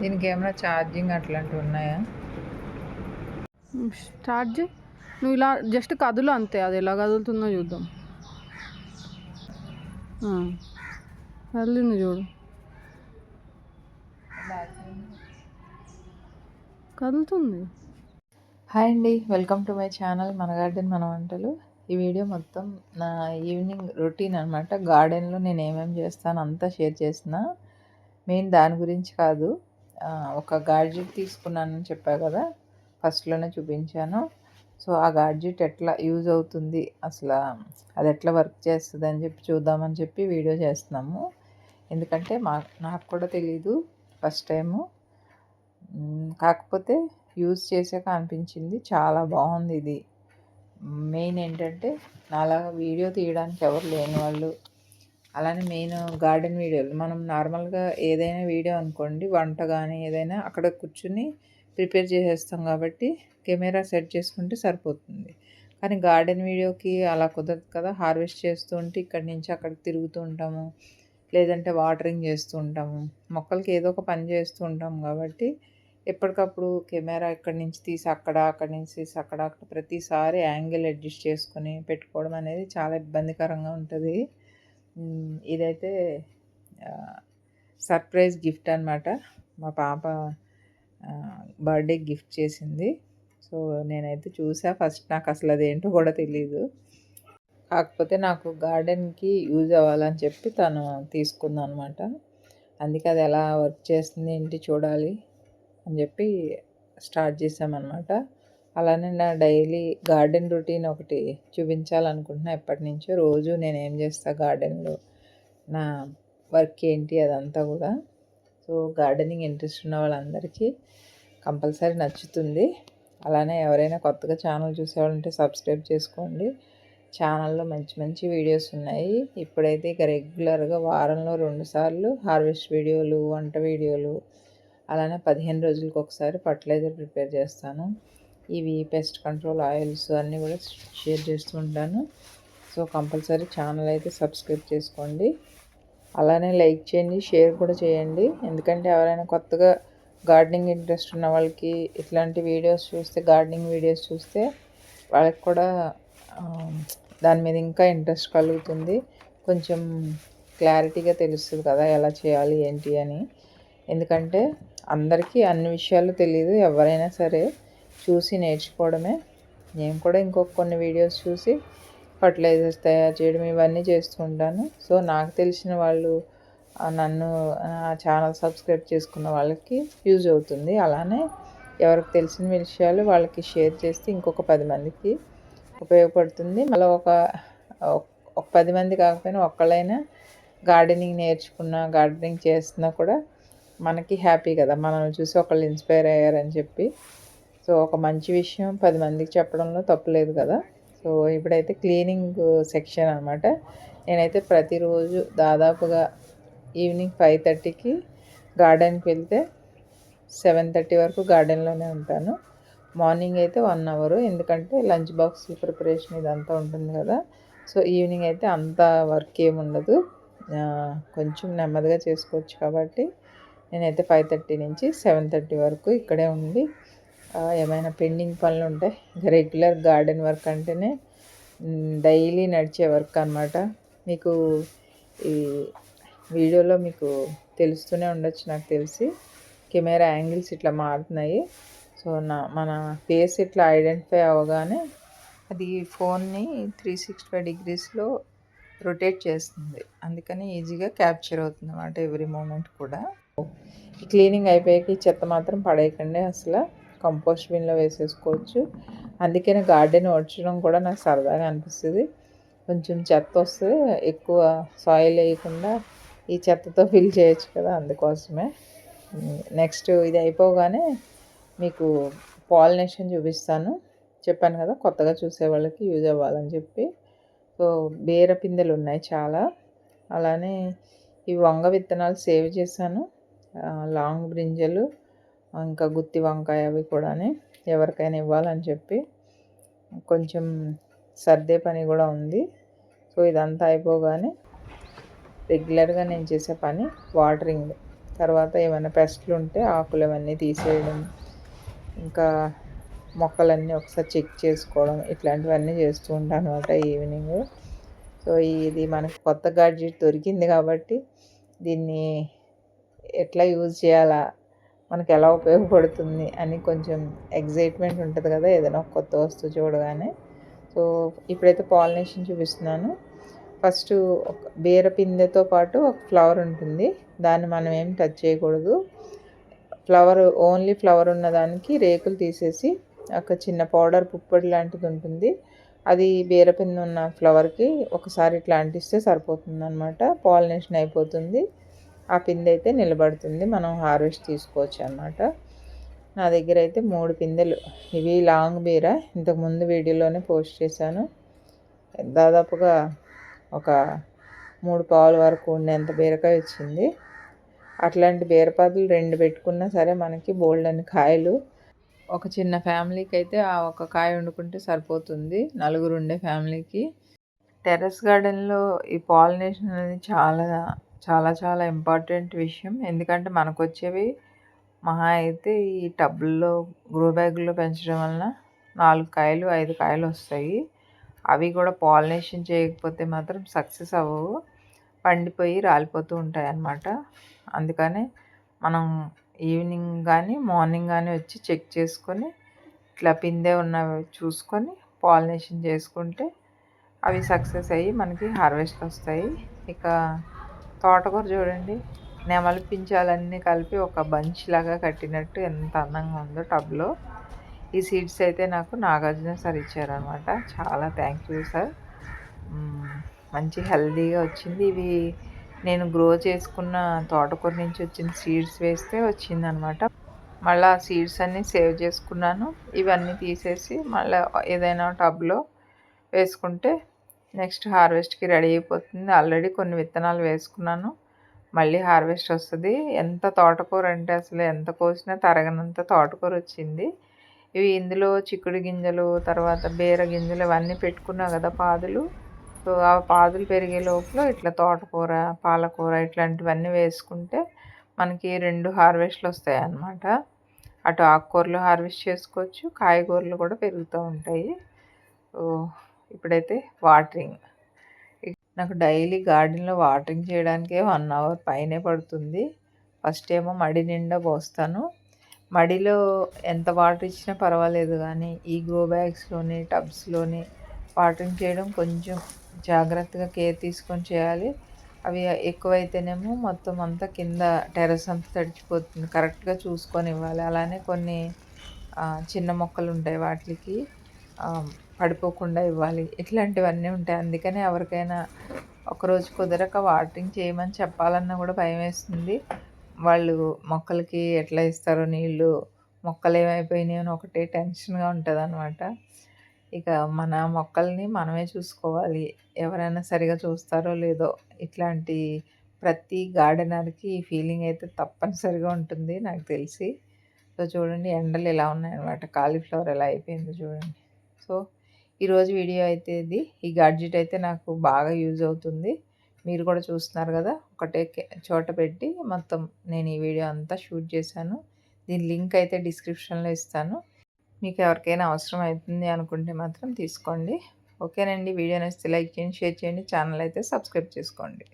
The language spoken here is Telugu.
దీనికి ఏమైనా ఛార్జింగ్ అట్లాంటివి ఉన్నాయా? చేయి నువ్వు ఇలా జస్ట్ కదులు అంతే. అది ఎలా కదులుతుందో చూద్దాం. కదిలింది చూడు. కదులుతుంది. హాయ్ అండి. వెల్కమ్ టు మై ఛానల్ మన గార్డెన్ మన వంటలు. ఈ వీడియో మొత్తం నా ఈవినింగ్ రొటీన్ అనమాట గార్డెన్లో నేను ఏమేమి చేస్తాను అంతా షేర్ చేసిన మెయిన్ దాని గురించి కాదు. ఒక గాడ్జెట్ తీసుకున్నానని చెప్పా కదా ఫస్ట్లోనే చూపించాను. సో ఆ గాడ్జెట్ ఎట్లా యూజ్ అవుతుంది అసలు అది ఎట్లా వర్క్ చేస్తుంది అని చెప్పి చూద్దామని చెప్పి వీడియో చేస్తున్నాము. ఎందుకంటే మా నాకు కూడా తెలీదు ఫస్ట్ టైము. కాకపోతే యూజ్ చేసాక అనిపించింది చాలా బాగుంది ఇది. మెయిన్ ఏంటంటే నాలాగా వీడియో తీయడానికి ఎవరు లేని వాళ్ళు అలానే మెయిన్ గార్డెన్ వీడియోలు మనం నార్మల్గా ఏదైనా వీడియో అనుకోండి వంట కానీ ఏదైనా అక్కడ కూర్చుని ప్రిపేర్ చేసేస్తాం కాబట్టి కెమెరా సెట్ చేసుకుంటే సరిపోతుంది. కానీ గార్డెన్ వీడియోకి అలా కుదరదు కదా. హార్వెస్ట్ చేస్తూ ఉంటే ఇక్కడి నుంచి అక్కడికి తిరుగుతూ ఉంటాము. లేదంటే వాటరింగ్ చేస్తూ ఉంటాము. మొక్కలకి ఏదో ఒక పని చేస్తూ ఉంటాం కాబట్టి ఎప్పటికప్పుడు కెమెరా ఇక్కడి నుంచి తీసి అక్కడ అక్కడి నుంచి తీసి అక్కడ అక్కడ ప్రతిసారి యాంగిల్ అడ్జస్ట్ చేసుకొని పెట్టుకోవడం అనేది చాలా ఇబ్బందికరంగా ఉంటుంది. ఇదైతే సర్ప్రైజ్ గిఫ్ట్ అనమాట మా పాప బర్త్డే గిఫ్ట్ చేసింది. సో నేనైతే చూసా ఫస్ట్. నాకు అసలు అదేంటో కూడా తెలియదు కాకపోతే నాకు గార్డెన్కి యూజ్ అవ్వాలని చెప్పి తను తీసుకుందాం అనమాట అందుకే అది ఎలా వర్క్ చేస్తుంది ఏంటి చూడాలి అని చెప్పి స్టార్ట్ చేసామన్నమాట. అలానే నా డైలీ గార్డెన్ రొటీన్ ఒకటి చూపించాలనుకుంటున్నా ఎప్పటి నుంచో. రోజు నేను ఏం చేస్తా గార్డెన్లో నా వర్క్ ఏంటి అదంతా కూడా. సో గార్డెనింగ్ ఇంట్రెస్ట్ ఉన్న వాళ్ళందరికీ కంపల్సరీ నచ్చుతుంది. అలానే ఎవరైనా కొత్తగా ఛానల్ చూసేవాళ్ళంటే సబ్స్క్రైబ్ చేసుకోండి. ఛానల్లో మంచి మంచి వీడియోస్ ఉన్నాయి. ఇప్పుడైతే ఇక రెగ్యులర్గా వారంలో రెండుసార్లు హార్వెస్ట్ వీడియోలు వంట వీడియోలు అలానే పదిహేను రోజులకు ఒకసారి ఫర్టిలైజర్ ప్రిపేర్ చేస్తాను. ఇవి పెస్ట్ కంట్రోల్ ఆయిల్స్ అన్నీ కూడా షేర్ చేస్తూ ఉంటాను. సో కంపల్సరీ ఛానల్ అయితే సబ్స్క్రైబ్ చేసుకోండి. అలానే లైక్ చేయండి షేర్ కూడా చేయండి. ఎందుకంటే ఎవరైనా కొత్తగా గార్డెనింగ్ ఇంట్రెస్ట్ ఉన్న వాళ్ళకి ఇట్లాంటి వీడియోస్ చూస్తే గార్డెనింగ్ వీడియోస్ చూస్తే వాళ్ళకి కూడా దాని మీద ఇంకా ఇంట్రెస్ట్ కలుగుతుంది. కొంచెం క్లారిటీగా తెలుస్తుంది కదా ఎలా చేయాలి ఏంటి అని. ఎందుకంటే అందరికీ అన్ని విషయాలు తెలియదు ఎవరైనా సరే. చూసి నేర్చుకోవడమే. నేను కూడా ఇంకొక కొన్ని వీడియోస్ చూసి ఫర్టిలైజర్స్ తయారు చేయడం ఇవన్నీ చేస్తూ ఉంటాను. సో నాకు తెలిసిన వాళ్ళు నన్ను నా ఛానల్ సబ్స్క్రైబ్ చేసుకున్న వాళ్ళకి యూజ్ అవుతుంది. అలానే ఎవరికి తెలిసిన విషయాలు వాళ్ళకి షేర్ చేస్తే ఇంకొక పది మందికి ఉపయోగపడుతుంది. మళ్ళీ ఒక ఒక పది మంది కాకపోయినా ఒక్కళ్ళైనా గార్డెనింగ్ నేర్చుకున్న గార్డెనింగ్ చేస్తున్నా కూడా మనకి హ్యాపీ కదా. మనల్ని చూసి ఒకళ్ళు ఇన్స్పైర్ అయ్యారని చెప్పి. సో ఒక మంచి విషయం పది మందికి చెప్పడంలో తప్పులేదు కదా. సో ఇప్పుడైతే క్లీనింగ్ సెక్షన్ అనమాట నేనైతే ప్రతిరోజు దాదాపుగా ఈవినింగ్ ఫైవ్ థర్టీకి గార్డెన్కి వెళ్తే సెవెన్ థర్టీ వరకు గార్డెన్లోనే ఉంటాను. మార్నింగ్ అయితే వన్ అవర్ ఎందుకంటే లంచ్ బాక్స్ ప్రిపరేషన్ ఇదంతా ఉంటుంది కదా. సో ఈవినింగ్ అయితే అంత వర్క్ ఏమి ఉండదు. కొంచెం నెమ్మదిగా చేసుకోవచ్చు కాబట్టి నేనైతే ఫైవ్ థర్టీ నుంచి సెవెన్ థర్టీ వరకు ఇక్కడే ఉండి ఏమైనా పెండింగ్ పనులు ఉంటాయి ఇంకా రెగ్యులర్ గార్డెన్ వర్క్ అంటేనే డైలీ నడిచే వర్క్ అనమాట మీకు ఈ వీడియోలో మీకు తెలుస్తూనే ఉండొచ్చు నాకు తెలిసి. కెమెరా యాంగిల్స్ ఇట్లా మారుతున్నాయి. సో నా మన ఫేస్ ఇట్లా ఐడెంటిఫై అవ్వగానే అది ఫోన్ని త్రీ సిక్స్టీ ఫైవ్ డిగ్రీస్లో రొటేట్ చేస్తుంది. అందుకని ఈజీగా క్యాప్చర్ అవుతుంది అన్నమాట ఎవ్రీ మూమెంట్ కూడా. క్లీనింగ్ అయిపోయాక ఈ చెత్త మాత్రం పడేయకండి అసలు. కంపోస్ట్ బిన్లో వేసేసుకోవచ్చు. అందుకనే గార్డెన్ ఓడ్చడం కూడా నాకు సరదాగా అనిపిస్తుంది. కొంచెం చెత్త వస్తే ఎక్కువ సాయిల్ వేయకుండా ఈ చెత్తతో ఫిల్ చేయొచ్చు కదా అందుకోసమే. నెక్స్ట్ ఇది అయిపోగానే మీకు పాలినేషన్ చూపిస్తాను. చెప్పాను కదా కొత్తగా చూసే వాళ్ళకి యూజ్ అవ్వాలని చెప్పి. సో బీర పిందెలు ఉన్నాయి చాలా. అలానే ఈ వంగ విత్తనాలు సేవ్ చేశాను. లాంగ్ బ్రింజలు ఇంకా గుత్తి వంకాయ అవి కూడా ఎవరికైనా ఇవ్వాలని చెప్పి కొంచెం సర్దే పని కూడా ఉంది. సో ఇదంతా అయిపోగానే రెగ్యులర్గా నేను చేసే పని వాటరింగ్. తర్వాత ఏమైనా పెస్ట్లు ఉంటే ఆకులు అవన్నీ తీసేయడం ఇంకా మొక్కలన్నీ ఒకసారి చెక్ చేసుకోవడం ఇట్లాంటివన్నీ చేస్తూ ఉంటాను అనమాట ఈవినింగ్. సో ఇది మనకు కొత్త గాడ్జెట్ దొరికింది కాబట్టి దీన్ని ఎట్లా యూజ్ చేయాలా మనకు ఎలా ఉపయోగపడుతుంది అని కొంచెం ఎగ్జైట్మెంట్ ఉంటుంది కదా ఏదైనా ఒక కొత్త వస్తువు చూడగానే. సో ఇప్పుడైతే పాలినేషన్ చూపిస్తున్నాను. ఫస్ట్ ఒక బీర పిందెతో పాటు ఒక ఫ్లవర్ ఉంటుంది. దాన్ని మనం ఏం టచ్ చేయకూడదు. ఫ్లవర్ ఓన్లీ ఫ్లవర్ ఉన్నదానికి రేకులు తీసేసి ఒక చిన్న పౌడర్ పుప్పొడి లాంటిది ఉంటుంది. అది బీరపిండి ఉన్న ఫ్లవర్కి ఒకసారి ఇట్లా అంటిస్తే సరిపోతుంది అనమాట పాలినేషన్ అయిపోతుంది. ఆ పిందె అయితే నిలబడుతుంది. మనం హార్వెస్ట్ తీసుకోవచ్చు అన్నమాట. నా దగ్గర అయితే మూడు పిందెలు. ఇవి లాంగ్ బీర. ఇంతకుముందు వీడియోలోనే పోస్ట్ చేశాను. దాదాపుగా ఒక మూడు పావుల వరకు ఉండేంత బీరకాయ వచ్చింది. అట్లాంటి బీరపాదులు రెండు పెట్టుకున్నా సరే మనకి బోల్డ్ అని కాయలు. ఒక చిన్న ఫ్యామిలీకి అయితే ఆ ఒక కాయ వండుకుంటే సరిపోతుంది. నలుగురు ఉండే ఫ్యామిలీకి. టెర్రస్ గార్డెన్లో ఈ పాలినేషన్ అనేది చాలా చాలా చాలా ఇంపార్టెంట్ విషయం. ఎందుకంటే మనకు వచ్చేవి మహా అయితే ఈ టబ్బుల్లో గ్రో బ్యాగుల్లో పెంచడం వలన నాలుగు కాయలు ఐదు కాయలు వస్తాయి. అవి కూడా పాలినేషన్ చేయకపోతే మాత్రం సక్సెస్ అవ్వవు. పండిపోయి రాలిపోతూ ఉంటాయి అన్నమాట అందుకనే మనం ఈవినింగ్ కానీ మార్నింగ్ కానీ వచ్చి చెక్ చేసుకొని ఇట్లా పిందే ఉన్నవి చూసుకొని పాలినేషన్ చేసుకుంటే అవి సక్సెస్ అయ్యి మనకి హార్వెస్ట్ వస్తాయి. ఇక తోటకూర చూడండి. నెమలి పించాలన్నీ కలిపి ఒక బంచ్ లాగా కట్టినట్టు ఎంత అందంగా ఉందో టబ్లో. ఈ సీడ్స్ అయితే నాకు నాగార్జున సార్ ఇచ్చారనమాట. చాలా థ్యాంక్ యూ సార్. మంచి హెల్దీగా వచ్చింది. ఇవి నేను గ్రో చేసుకున్న తోటకూర నుంచి వచ్చిన సీడ్స్ వేస్తే వచ్చిందనమాట. మళ్ళీ ఆ సీడ్స్ అన్నీ సేవ్ చేసుకున్నాను. ఇవన్నీ తీసేసి మళ్ళీ ఏదైనా టబ్లో వేసుకుంటే నెక్స్ట్ హార్వెస్ట్కి రెడీ అయిపోతుంది. ఆల్రెడీ కొన్ని విత్తనాలు వేసుకున్నాను. మళ్ళీ హార్వెస్ట్ వస్తుంది. ఎంత తోటకూర అంటే అసలు ఎంత కోసినా తరగనంత తోటకూర వచ్చింది. ఇవి ఇందులో చిక్కుడు గింజలు తర్వాత బీర గింజలు ఇవన్నీ పెట్టుకున్నా కదా పాదులు. సో ఆ పాదులు పెరిగే లోపల ఇట్లా తోటకూర పాలకూర ఇట్లాంటివన్నీ వేసుకుంటే మనకి రెండు హార్వెస్ట్లు వస్తాయి అన్నమాట. అటు ఆకుకూరలు హార్వెస్ట్ చేసుకోవచ్చు. కాయగూరలు కూడా పెరుగుతూ ఉంటాయి. ఇప్పుడైతే వాటరింగ్. నాకు డైలీ గార్డెన్లో వాటరింగ్ చేయడానికే వన్ అవర్ పైనే పడుతుంది. ఫస్ట్ ఏమో మడి నిండా పోస్తాను. మడిలో ఎంత వాటర్ ఇచ్చినా పర్వాలేదు కానీ ఈ గ్రో బ్యాగ్స్లోని టబ్స్లోని వాటరింగ్ చేయడం కొంచెం జాగ్రత్తగా కేర్ తీసుకొని చేయాలి. అవి ఎక్కువైతేనేమో మొత్తం అంతా కింద టెర్రస్ అంతా తడిచిపోతుంది. కరెక్ట్గా చూసుకొని ఇవ్వాలి అలానే కొన్ని చిన్న మొక్కలు ఉంటాయి వాటికి పడిపోకుండా ఇవ్వాలి. ఇట్లాంటివన్నీ ఉంటాయి. అందుకని ఎవరికైనా ఒకరోజు కుదరక వాటరింగ్ చేయమని చెప్పాలన్నా కూడా భయం వేస్తుంది. వాళ్ళు మొక్కలకి ఎట్లా ఇస్తారో నీళ్ళు మొక్కలు ఏమైపోయినాయి అని ఒకటే టెన్షన్గా ఉంటుంది అనమాట ఇక మన మొక్కల్ని మనమే చూసుకోవాలి. ఎవరైనా సరిగా చూస్తారో లేదో ఇట్లాంటి ప్రతి గార్డెనర్కి ఈ ఫీలింగ్ అయితే తప్పనిసరిగా ఉంటుంది నాకు తెలిసి. సో చూడండి ఎండలు ఎలా ఉన్నాయన్నమాట. కాలీఫ్లవర్ ఎలా అయిపోయిందో చూడండి. సో ఈరోజు వీడియో అయితే ఇది. ఈ గాడ్జెట్ అయితే నాకు బాగా యూజ్ అవుతుంది. మీరు కూడా చూస్తున్నారు కదా ఒకటే చోట పెట్టి మొత్తం నేను ఈ వీడియో అంతా షూట్ చేశాను. దీని లింక్ అయితే డిస్క్రిప్షన్లో ఇస్తాను. మీకు ఎవరికైనా అవసరం అవుతుంది అనుకుంటే మాత్రం తీసుకోండి. ఓకేనండి వీడియో నచ్చితే లైక్ చేయండి షేర్ చేయండి ఛానల్ అయితే సబ్స్క్రైబ్ చేసుకోండి.